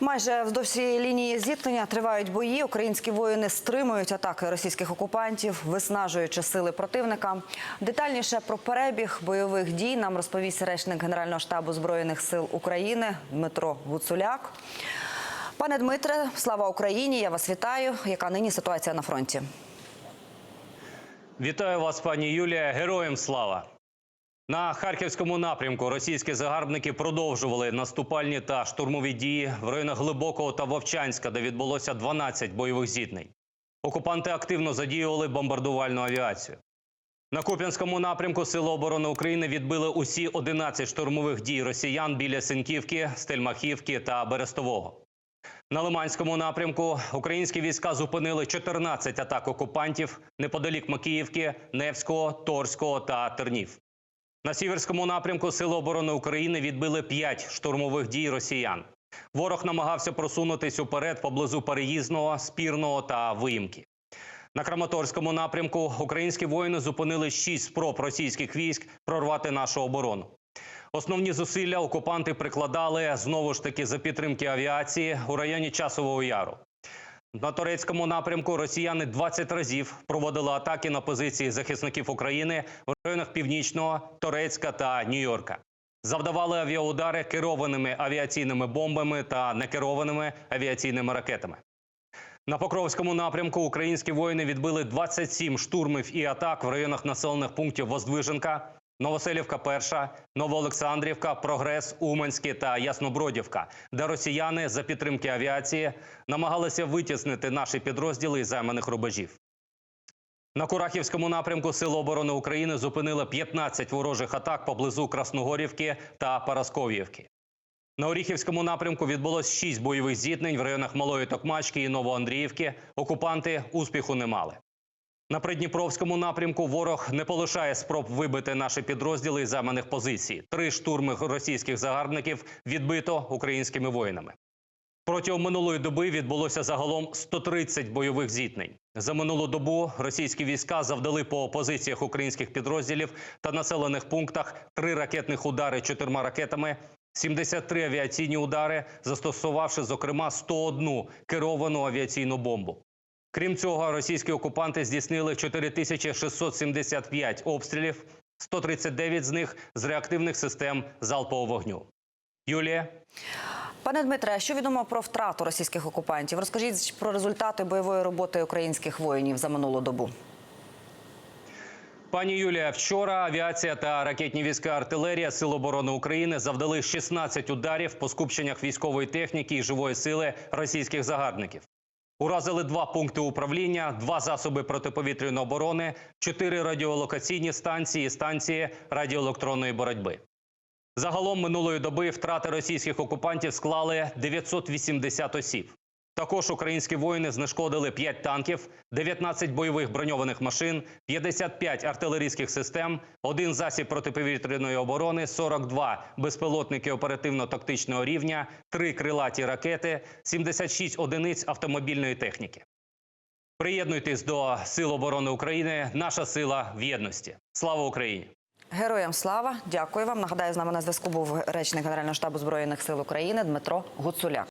Майже вздовж всієї лінії зіткнення тривають бої. Українські воїни стримують атаки російських окупантів, виснажуючи сили противника. Детальніше про перебіг бойових дій нам розповість речник Генерального штабу збройних сил України Дмитро Гуцуляк. Пане Дмитре, слава Україні! Я вас вітаю. Яка нині ситуація на фронті? Вітаю вас, пані Юлія. Героям слава. На харківському напрямку російські загарбники продовжували наступальні та штурмові дії в районах Глибокого та Вовчанська, де відбулося 12 бойових зіткнень. Окупанти активно задіювали бомбардувальну авіацію. На Куп'янському напрямку Сили оборони України відбили усі 11 штурмових дій росіян біля Синківки, Стельмахівки та Берестового. На Лиманському напрямку українські війська зупинили 14 атак окупантів неподалік Макіївки, Невського, Торського та Тернів. На сіверському напрямку Сили оборони України відбили 5 штурмових дій росіян. Ворог намагався просунутись уперед поблизу переїзного, спірного та виїмки. На Краматорському напрямку українські воїни зупинили 6 спроб російських військ прорвати нашу оборону. Основні зусилля окупанти прикладали знову ж таки за підтримки авіації у районі Часового Яру. На турецькому напрямку росіяни 20 разів проводили атаки на позиції захисників України в районах Північного, Торецька та Нью-Йорка. Завдавали авіаудари керованими авіаційними бомбами та некерованими авіаційними ракетами. На Покровському напрямку українські воїни відбили 27 штурмів і атак в районах населених пунктів Воздвиженка, Новоселівка, Перша, Новоолександрівка, Прогрес, Уманське та Яснобродівка, де росіяни за підтримки авіації намагалися витіснити наші підрозділи із займаних рубежів. На Курахівському напрямку Сили оборони України зупинили 15 ворожих атак поблизу Красногорівки та Парасков'ївки. На Оріхівському напрямку відбулось 6 бойових зіткнень в районах Малої Токмачки і Новоандріївки. Окупанти успіху не мали. На Придніпровському напрямку ворог не полишає спроб вибити наші підрозділи із займаних позицій. Три штурми російських загарбників відбито українськими воїнами. Протягом минулої доби відбулося загалом 130 бойових зіткнень. За минулу добу російські війська завдали по позиціях українських підрозділів та населених пунктах три ракетних удари чотирма ракетами, 73 авіаційні удари, застосувавши зокрема 101 керовану авіаційну бомбу. Крім цього, російські окупанти здійснили 4675 обстрілів, 139 з них з реактивних систем залпового вогню. Юлія. Пане Дмитре, що відомо про втрату російських окупантів? Розкажіть про результати бойової роботи українських воїнів за минулу добу. Пані Юлія, вчора авіація та ракетні війська артилерія Сил оборони України завдали 16 ударів по скупченнях військової техніки і живої сили російських загарбників. Уразили два пункти управління, два засоби протиповітряної оборони, чотири радіолокаційні станції і станції радіоелектронної боротьби. Загалом минулої доби втрати російських окупантів склали 980 осіб. Також українські воїни знешкодили 5 танків, 19 бойових броньованих машин, 55 артилерійських систем, один засіб протиповітряної оборони, 42 безпілотники оперативно-тактичного рівня, 3 крилаті ракети, 76 одиниць автомобільної техніки. Приєднуйтесь до Сил оборони України. Наша сила в єдності. Слава Україні! Героям слава, дякую вам. Нагадаю, з нами на зв'язку був речник Генерального штабу збройних сил України Дмитро Гуцуляк.